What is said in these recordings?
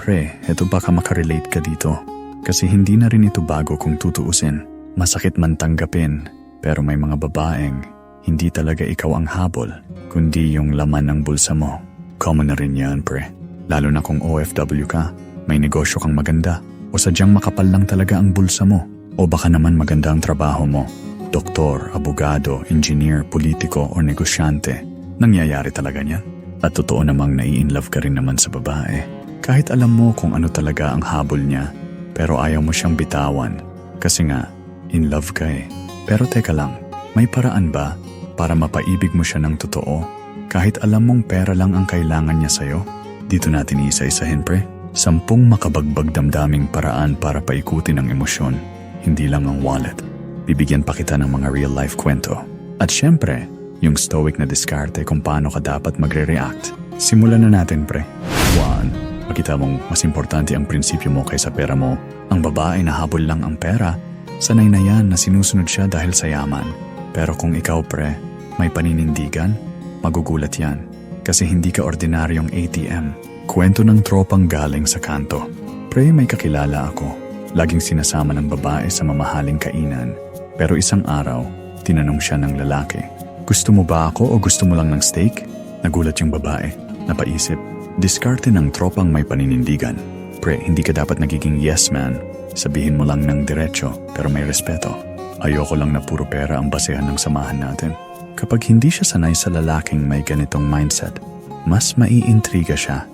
Pre, eto baka makarelate ka dito. Kasi hindi na rin ito bago kung tutuusin. Masakit man tanggapin, pero may mga babaeng hindi talaga ikaw ang habol, kundi yung laman ng bulsa mo. Common na rin yan, pre. Lalo na kung OFW ka, may negosyo kang maganda, o sadyang makapal lang talaga ang bulsa mo, o baka naman maganda ang trabaho mo. Doktor, abogado, engineer, politiko, o negosyante. Nangyayari talaga niyan. At totoo namang nai-inlove ka rin naman sa babae. Kahit alam mo kung ano talaga ang habol niya, pero ayaw mo siyang bitawan. Kasi nga, in love ka eh. Pero teka lang, may paraan ba para mapaibig mo siya ng totoo? Kahit alam mong pera lang ang kailangan niya sa'yo? Dito natin isa-isahin pre. Sampung makabagbag damdaming paraan para paikutin ang emosyon, hindi lang ang wallet. Bibigyan pa kita ng mga real-life kwento. At syempre, yung stoic na diskarte kung paano ka dapat magre-react. Simulan na natin pre. 1. Makita mong mas importante ang prinsipyo mo kaysa pera mo. Ang babae na habol lang ang pera, sanay na yan na sinusunod siya dahil sa yaman. Pero kung ikaw pre, may paninindigan, magugulat yan. Kasi hindi ka ordinaryong ATM. Kwento ng tropang galing sa kanto. Pre, may kakilala ako. Laging sinasama ng babae sa mamahaling kainan. Pero isang araw, tinanong siya ng lalaki, Gusto mo ba ako o gusto mo lang ng steak? Nagulat yung babae. Napaisip, diskarte ng tropang may paninindigan. Pre, hindi ka dapat nagiging yes man. Sabihin mo lang ng diretso, pero may respeto. Ayoko lang na puro pera ang basehan ng samahan natin. Kapag hindi siya sanay sa lalaking may ganitong mindset, mas maiintriga siya.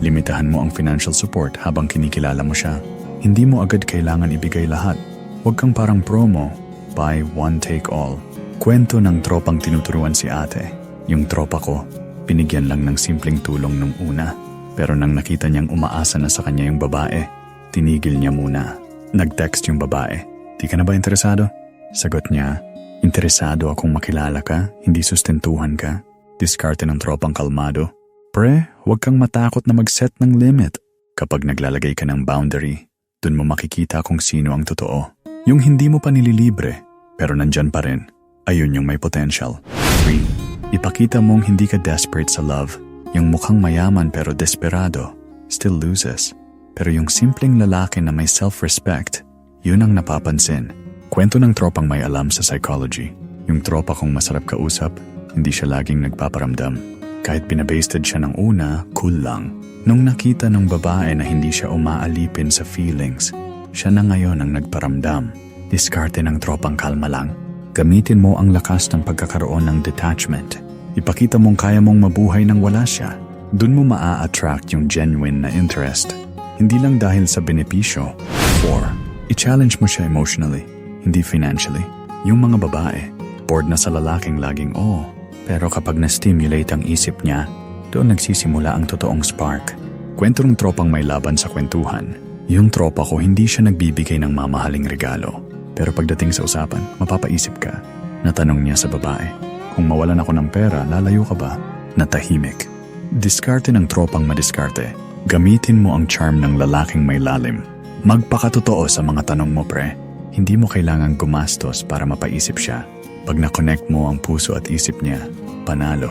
Limitahan mo ang financial support habang kinikilala mo siya. Hindi mo agad kailangan ibigay lahat. Huwag kang parang promo, buy one take all. Kwento ng tropang tinuturuan si ate. Yung tropa ko, binigyan lang ng simpleng tulong nung una. Pero nang nakita niyang umaasa na sa kanya yung babae, tinigil niya muna. Nag-text yung babae. Di ka na ba interesado? Sagot niya, interesado akong makilala ka, hindi sustentuhan ka. Diskarte ng tropang kalmado. Pre, huwag kang matakot na mag-set ng limit. Kapag naglalagay ka ng boundary, dun mo makikita kung sino ang totoo. Yung hindi mo pa nililibre, pero nandyan pa rin. Ayun yung may potential. 3. Ipakita mong hindi ka desperate sa love. Yung mukhang mayaman pero desperado, still loses. Pero yung simpleng lalaki na may self-respect, yun ang napapansin. Kwento ng tropang may alam sa psychology. Yung tropa kong masarap kausap, hindi siya laging nagpaparamdam. Kahit pinabasted siya ng una, cool lang. Nung nakita ng babae na hindi siya umaalipin sa feelings, siya na ngayon ang nagparamdam. Diskarte ng tropang kalma lang. Gamitin mo ang lakas ng pagkakaroon ng detachment. Ipakita mong kaya mong mabuhay nang wala siya. Doon mo maa-attract yung genuine na interest. Hindi lang dahil sa benepisyo. 4. I-challenge mo siya emotionally, hindi financially. Yung mga babae, bored na sa lalaking laging oo. Pero kapag na-stimulate ang isip niya, doon nagsisimula ang totoong spark. Kwento ng tropang may laban sa kwentuhan. Yung tropa ko hindi siya nagbibigay ng mamahaling regalo. Pero pagdating sa usapan, mapapaisip ka. Natanong niya sa babae, kung mawalan ako ng pera, lalayo ka ba? Natahimik. Diskarte ng tropang madiskarte. Gamitin mo ang charm ng lalaking may lalim. Magpakatotoo sa mga tanong mo, pre. Hindi mo kailangang gumastos para mapaisip siya. Pag na-connect mo ang puso at isip niya, panalo.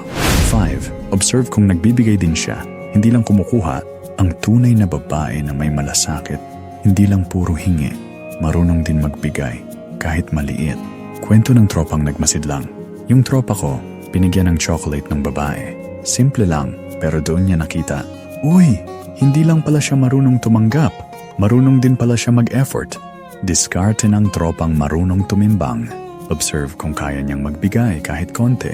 5. Observe kung nagbibigay din siya. Hindi lang kumukuha, ang tunay na babae na may malasakit. Hindi lang puro hingi, marunong din magbigay, kahit maliit. Kwento ng tropang nagmasidlang. Yung tropa ko, binigyan ng chocolate ng babae. Simple lang, pero doon niya nakita. Uy, hindi lang pala siya marunong tumanggap. Marunong din pala siya mag-effort. Diskarte ng tropang marunong tumimbang. Observe kung kaya niyang magbigay kahit konti.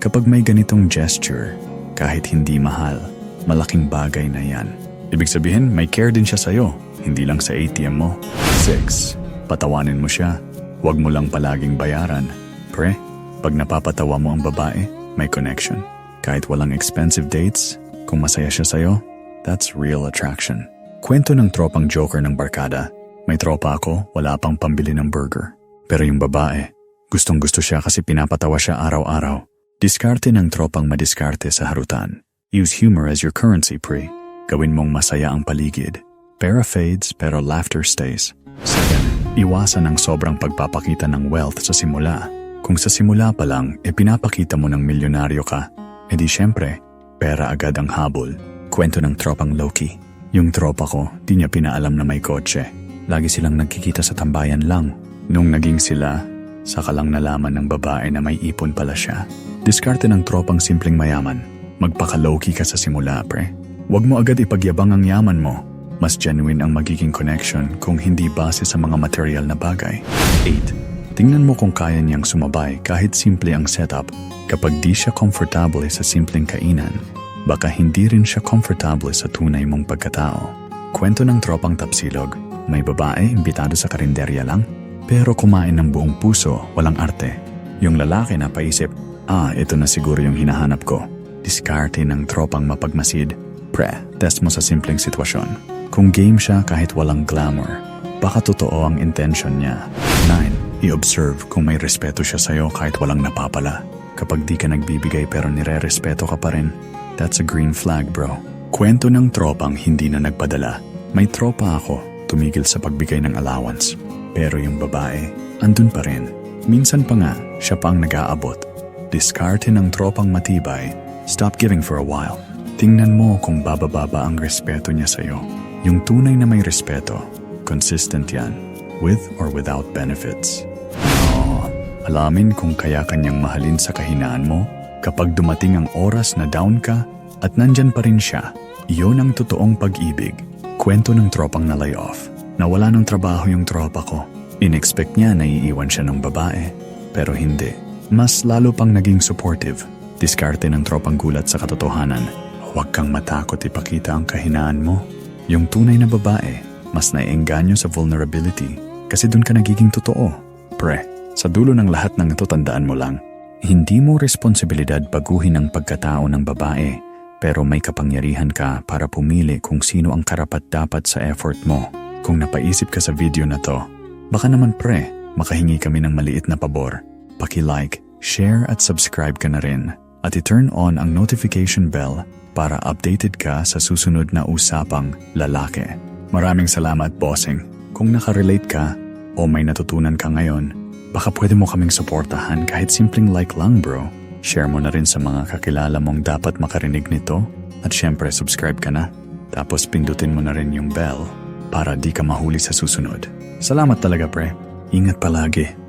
Kapag may ganitong gesture, kahit hindi mahal, malaking bagay na yan. Ibig sabihin, may care din siya sa'yo, hindi lang sa ATM mo. 6. Patawanin mo siya. Huwag mo lang palaging bayaran. Pre, pag napapatawa mo ang babae, may connection. Kahit walang expensive dates, kung masaya siya sa'yo, that's real attraction. Kwento ng tropang joker ng barkada. May tropa ako, wala pang pambili ng burger. Pero yung babae, gustong gusto siya kasi pinapatawa siya araw-araw. Diskarte ng tropang madiskarte sa harutan. Use humor as your currency, pre. Gawin mong masaya ang paligid. Pera fades pero laughter stays. 7. Iwasan ang sobrang pagpapakita ng wealth sa simula. Kung sa simula pa lang, e mo ng milyonaryo ka, edi syempre, pera agad ang habol. Kwento ng tropang Loki. Yung tropa ko, di niya pinaalam na may kotse. Lagi silang nagkikita sa tambayan lang. Nung naging sila, saka lang nalaman ng babae na may ipon pala siya. Diskarte ng tropang simpleng mayaman. Magpaka-lowkey ka sa simula, pre. Huwag mo agad ipagyabang ang yaman mo. Mas genuine ang magiging connection kung hindi base sa mga material na bagay. 8. Tingnan mo kung kaya niyang sumabay kahit simple ang setup. Kapag di siya komportable sa simpleng kainan, baka hindi rin siya komportable sa tunay mong pagkatao. Kwento ng tropang tapsilog, may babae imbitado sa karinderya lang, pero kumain ng buong puso, walang arte. Yung lalaki na paisip, ah, ito na siguro yung hinahanap ko. Diskarte ng tropang mapagmasid, pre, test mo sa simpleng sitwasyon. Kung game siya kahit walang glamour, baka totoo ang intention niya. 9. I-observe kung may respeto siya sa'yo kahit walang napapala. Kapag di ka nagbibigay pero nire-respeto ka pa rin, that's a green flag bro. Kwento ng tropang hindi na nagpadala. May tropa ako, tumigil sa pagbigay ng allowance. Pero yung babae, andun pa rin. Minsan pa nga, siya pa ang nag-aabot. Diskarte ng tropang matibay, stop giving for a while. Tingnan mo kung bababa ang respeto niya sa'yo. Yung tunay na may respeto, consistent yan, with or without benefits. Oo, alamin kung kaya kanyang mahalin sa kahinaan mo kapag dumating ang oras na down ka at nandyan pa rin siya. Iyon ang totoong pag-ibig. Kwento ng tropang na layoff. Nawala ng trabaho yung tropa ko. Inexpect niya na iiwan siya ng babae. Pero hindi. Mas lalo pang naging supportive. Diskarte ng tropang gulat sa katotohanan. Huwag kang matakot ipakita ang kahinaan mo. Yung tunay na babae, mas naiengganyo sa vulnerability kasi doon ka nagiging totoo. Pre, sa dulo ng lahat ng ito tandaan mo lang, hindi mo responsibilidad baguhin ang pagkatao ng babae pero may kapangyarihan ka para pumili kung sino ang karapat-dapat sa effort mo. Kung napaisip ka sa video na to, baka naman pre, makahingi kami ng maliit na pabor. Paki-like, share at subscribe ka na rin at i-turn on ang notification bell para updated ka sa susunod na usapang lalaki. Maraming salamat, bossing. Kung nakarelate ka o may natutunan ka ngayon, baka pwede mo kaming suportahan kahit simpleng like lang bro. Share mo na rin sa mga kakilala mong dapat makarinig nito at syempre subscribe ka na. Tapos pindutin mo na rin yung bell para di ka mahuli sa susunod. Salamat talaga pre. Ingat palagi.